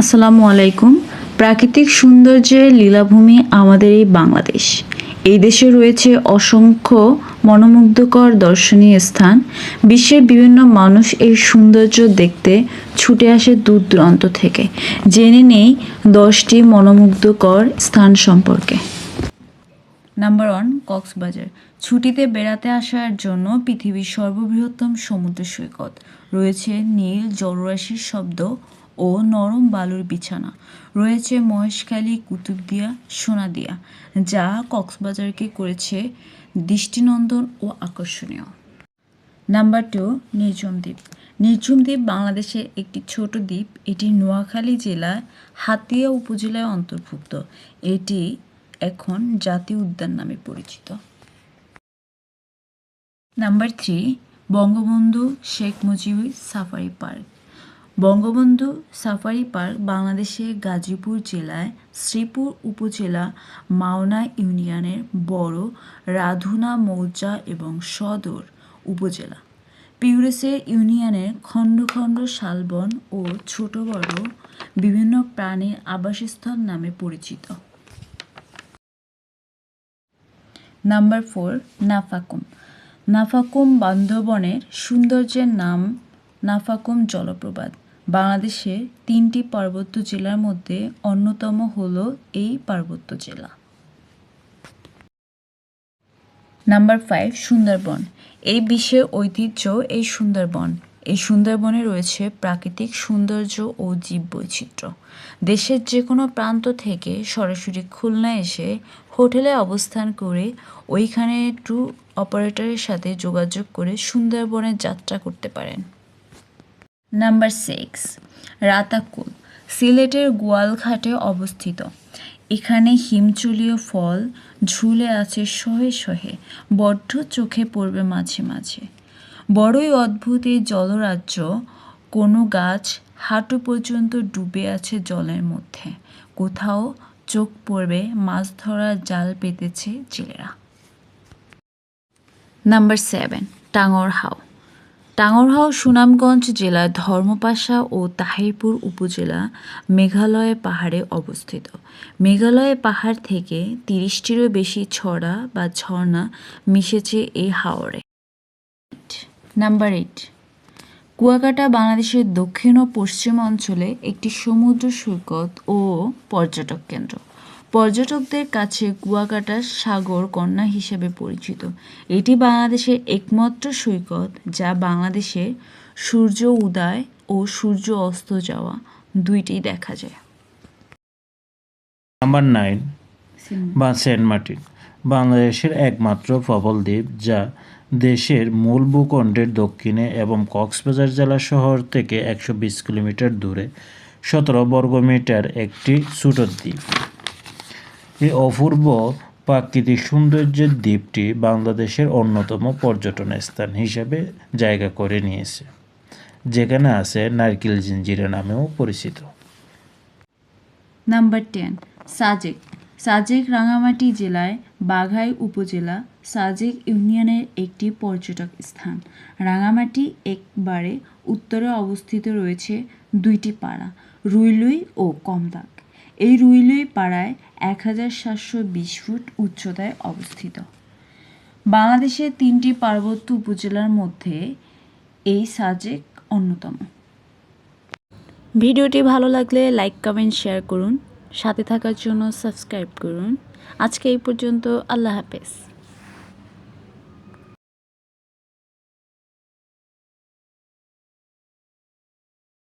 আসসালামু আলাইকুম। প্রাকৃতিক সৌন্দর্যের লীলাভূমি আমাদের এই বাংলাদেশ। এই দেশে রয়েছে অসংখ্য মনোমুগ্ধকর দর্শনীয় স্থান। বিশ্বের বিভিন্ন মানুষ এই সৌন্দর্য দেখতে ছুটে আসে দূর দূরান্ত থেকে। জেনে নেই দশটি মনোমুগ্ধকর স্থান সম্পর্কে। Number one Cox's Bazar. ছুটিতে বেড়াতে আসার জন্য পৃথিবীর সর্ববৃহত্তম সমুদ্র সৈকত। রয়েছে নীল জলরাশির শব্দ ও নরম বালুর বিছানা। রয়েছে মহেশখালী কুতুবদিয়া সোনাদিয়া যা কক্সবাজারকে করেছে দৃষ্টিনন্দন ও আকর্ষণীয়। নাম্বার টু নির্ঝুম দ্বীপ। নির্ঝুম দ্বীপ বাংলাদেশের একটি ছোট দ্বীপ। এটি নোয়াখালী জেলার হাতিয়া উপজেলায় অন্তর্ভুক্ত। এটি এখন জাতীয় উদ্যান নামে পরিচিত। Number three, Bangabandhu Sheikh Mujibur safari park. Bangabandhu safari park বাংলাদেশের গাজীপুর জেলায় শ্রীপুর উপজেলা মাওনা ইউনিয়নের বড় রাধুনা মৌজা এবং সদর উপজেলা। পিউরেসের ইউনিয়নের খণ্ড খণ্ড শালবন ও ছোট বড় বিভিন্ন প্রাণীর আবাসস্থল নামে পরিচিত। Number four, Nafakhum. নাফাকুম বান্ধবনের সৌন্দর্যের নাম নাফাকুম জলপ্রপাত। বাংলাদেশের তিনটি পার্বত্য জেলার মধ্যে অন্যতম হল এই পার্বত্য জেলা। Number five Sundarbans. এই বিশ্বের ঐতিহ্য এই সুন্দরবন। এই সুন্দরবনে রয়েছে প্রাকৃতিক সৌন্দর্য ও জীববৈচিত্র্য দেশের যে কোনো প্রান্ত থেকে সরাসরি খুলনা এসে হোটেলে অবস্থান করে ওইখানে ট্যুর অপারেটরের সাথে যোগাযোগ করে সুন্দরবনে যাত্রা করতে পারেন। নাম্বার সিক্স রাতাকুল, সিলেটের গোয়ালঘাটে অবস্থিত। এখানে হিমচলীয় ফল ঝুলে আছে শহে শহে, বড্ড চোখে পড়বে মাঝে মাঝে। বড়ই অদ্ভুত এই জলরাজ্য, কোনো গাছ হাঁটু পর্যন্ত ডুবে আছে জলের মধ্যে। কোথাও চোখ পড়বে মাছ ধরার জাল পেতেছে জেলেরা। নাম্বার সেভেন টাঙ্গরহাও টাঙ্গরহাও সুনামগঞ্জ জেলার ধর্মপাশা ও তাহিরপুর উপজেলা মেঘালয় পাহাড়ে অবস্থিত। মেঘালয় পাহাড় থেকে তিরিশটিরও বেশি ছড়া বা ঝর্ণা মিশেছে এই হাওরে। Number eight. কুয়াকাটা বাংলাদেশের দক্ষিণ ও পশ্চিম অঞ্চলে একটি সমুদ্র সৈকত ও পর্যটক কেন্দ্র। পর্যটকদের কাছে কুয়াকাটা সাগর কন্যা হিসেবে পরিচিত। এটি বাংলাদেশের একমাত্র সৈকত যা বাংলাদেশে সূর্য উদয় ও সূর্য অস্ত যাওয়া দুইটি দেখা যায়। নাম্বার নাইন বা সেন্ট মার্টিন বাংলাদেশের একমাত্র প্রবল দ্বীপ যা দেশের মূল ভূখণ্ডের দক্ষিণে এবং কক্সবাজার জেলা শহর থেকে একশো বিশ কিলোমিটার দূরে সতেরো বর্গমিটার একটি ছোট দ্বীপ। এই অপূর্ব প্রাকৃতিক সৌন্দর্যের দ্বীপটি বাংলাদেশের অন্যতম পর্যটন স্থান হিসেবে জায়গা করে নিয়েছে, যেখানে আছে নারকেল জিঞ্জিরা নামেও পরিচিত। Number ten, Sajek. Sajek Rangamati জেলায় বাঘাই উপজেলা সাজেক ইউনিয়নের একটি পর্যটক স্থান। রাঙামাটি একবারে উত্তরে অবস্থিত রয়েছে দুইটি পাড়া, রুইলুই ও কমদাগ। এই রুইলুই পাড়ায় এক হাজার সাতশো বিশ ফুট উচ্চতায় অবস্থিত। বাংলাদেশের তিনটি পার্বত্য উপজেলার মধ্যে এই সাজেক অন্যতম। ভিডিওটি ভালো লাগলে লাইক, কমেন্ট, শেয়ার করুন। সাথে থাকার জন্য সাবস্ক্রাইব করুন। আজকে এই পর্যন্ত আল্লাহ হাফেজ।